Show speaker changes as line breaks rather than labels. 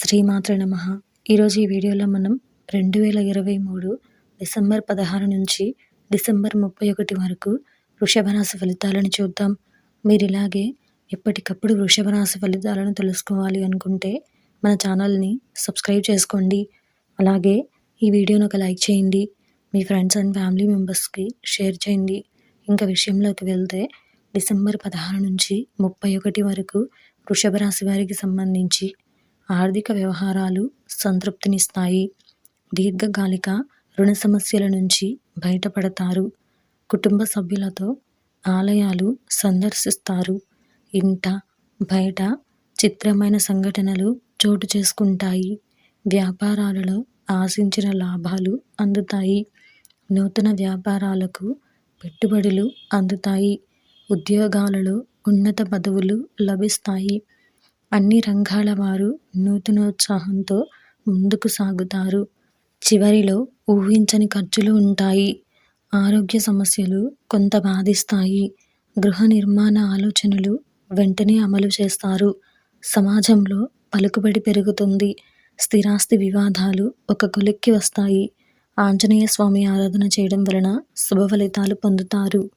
శ్రీమాత్ర నమ. ఈరోజు ఈ వీడియోలో మనం రెండు వేల ఇరవై మూడు డిసెంబర్ పదహారు నుంచి డిసెంబర్ ముప్పై ఒకటి వరకు వృషభరాశి ఫలితాలను చూద్దాం. మీరు ఇలాగే ఎప్పటికప్పుడు వృషభరాశి ఫలితాలను తెలుసుకోవాలి అనుకుంటే మన ఛానల్ని సబ్స్క్రైబ్ చేసుకోండి. అలాగే ఈ వీడియోను ఒక లైక్ చేయండి. మీ ఫ్రెండ్స్ అండ్ ఫ్యామిలీ మెంబర్స్కి షేర్ చేయండి. ఇంకా విషయంలోకి వెళ్తే డిసెంబర్ పదహారు నుంచి ముప్పై ఒకటి వరకు వృషభ రాశి వారికి సంబంధించి ఆర్థిక వ్యవహారాలు సంతృప్తినిస్తాయి. దీర్ఘకాలిక రుణ సమస్యల నుంచి బయటపడతారు. కుటుంబ సభ్యులతో ఆలయాలు సందర్శిస్తారు. ఇంట బయట చిత్రమైన సంఘటనలు చోటు చేసుకుంటాయి. వ్యాపారాలలో ఆశించిన లాభాలు అందుతాయి. నూతన వ్యాపారాలకు పెట్టుబడులు అందుతాయి. ఉద్యోగాలలో ఉన్నత పదవులు లభిస్తాయి. అన్ని రంగాల వారు నూతనోత్సాహంతో ముందుకు సాగుతారు. చివరిలో ఊహించని ఖర్చులు ఉంటాయి. ఆరోగ్య సమస్యలు కొంత బాధిస్తాయి. గృహ నిర్మాణ ఆలోచనలు వెంటనే అమలు చేస్తారు. సమాజంలో పలుకుబడి పెరుగుతుంది. స్థిరాస్తి వివాదాలు ఒక కొలిక్కి వస్తాయి. ఆంజనేయ స్వామి ఆరాధన చేయడం వలన శుభ ఫలితాలు పొందుతారు.